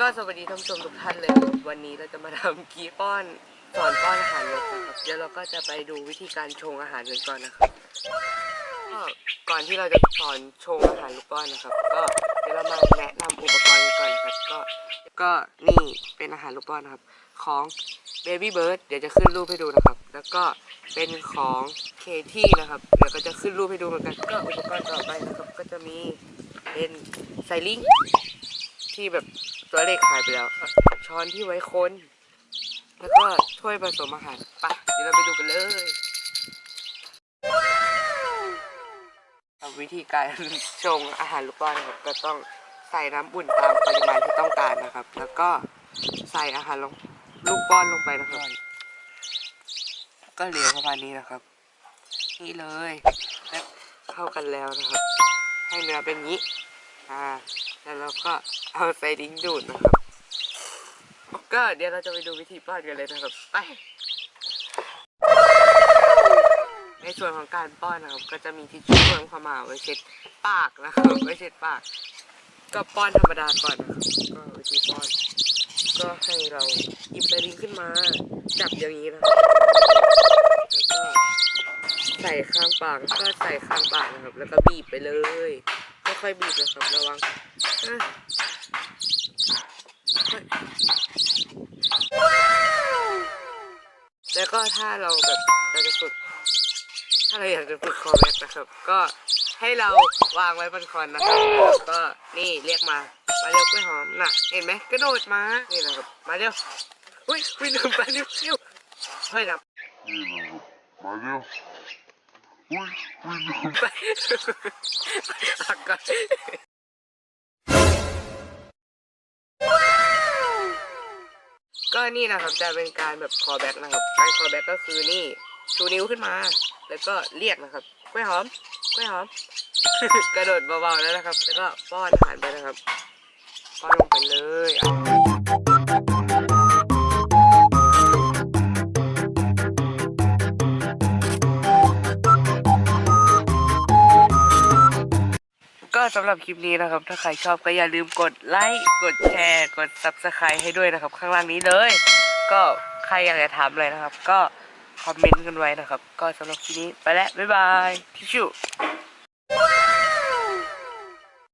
ก็สวัสดีท่านผู้ชมทุกท่านเลย วันนี้เราจะมาทำกีป้อนสอนป้อนอาหารนกนะครับเดี๋ยวเราก็จะไปดูวิธีการชงอาหารกันก่อนนะครับก็ก่อนที่เราจะสอนชงอาหารลูกป้อนนะครับ ก็เดี๋ยวเรามาแนะนำอุปกรณ์กันก่อนนะครับ ก็ก็นี่เป็นอาหารลูกป้อนนะครับ ของ Baby Bird เดี๋ยวจะขึ้นรูปให้ดูนะครับ แล้วก็เป็นของเคที่นะครับเดี๋ยวก็จะขึ้นรูปให้ดูเหมือนกัน ก็อุปกรณ์ต่อไปนะครับก็จะมีเป็นไซลิงที่แบบ ตัวเลขหายไปแล้ว ช้อนที่ไว้คนแล้วก็ถ้วยผสมอาหารไปะเดี๋ยวเราไปดูกันเลยวิธีการชงอาหารลูกป้อนนะครับก็ต้องใส่น้ำอุ่นตามปริมาณที่ต้องการนะครับ แล้วก็ใส่อาหารลงลูกป้อนลงไปนะครับ ก็เหลือประมาณนี้นะครับ นี่เลยและเข้ากันแล้วนะครับ ให้เนื้อเป็นงนี้ อ่า แล้วเราก็เอาใส่ดิ้งดูดนะครับ ก็เดี๋ยวเราจะไปดูวิธีป้อนกันเลยนะครับ ไป ในส่วนของการป้อนนะครับ ก็จะมีทิชชู่เพิ่มเข้ามาไว้เช็ดปากนะครับไว้เช็ดปาก ก็ป้อนธรรมดาก่อนนะครับก็วิธีป้อน ก็ให้เราหยิบไซลิงขึ้นมา จับอย่างนี้นะครับแล้วก็ใส่ข้างปากก็ใส่ข้างปากนะครับ แล้วก็บีบไปเลย ค่อยบีบนะครับระวังแล้วก็ถ้าเราแบบเราจะฝึก ถ้าเราอยากจะฝึกคอแบ็กนะครับ ก็ให้เราวางไว้บนคอนนะครับแล้วก็นี่เรียกมา มาเร็วกล้วยหอมน่ะ เห็นไหมกระโดดมานี่นะครับ มาเร็วอุ้ยวิ่งไปเร็วเร็วเฮ้ยนะนี่นะครับมาเร็วอุ้ยอุ้ยลืม ไปพักก่อนก็นี่นะครับจะเป็นการแบบคอแบ็กนะครับการคอแบ็กก็คือนี่ชูนิ้วขึ้นมา แล้วก็เรียกนะครับกล้วยหอมกล้วยหอม กระโดดเบาๆแล้วนะครับ แล้วก็ป้อนอาหารไปนะครับป้อนลงไปเลย สำหรับคลิปนี้นะครับ ถ้าใครชอบก็อย่าลืมกดไลค์กดแชร์กด subscribe ให้ด้วยนะครับ ข้างล่างนี้เลย ก็ใครอยากจะถามอะไรนะครับ ก็คอมเมนต์กันไว้นะครับ ก็สำหรับคลิปนี้ไปแล้วบ๊ายบายทิชชู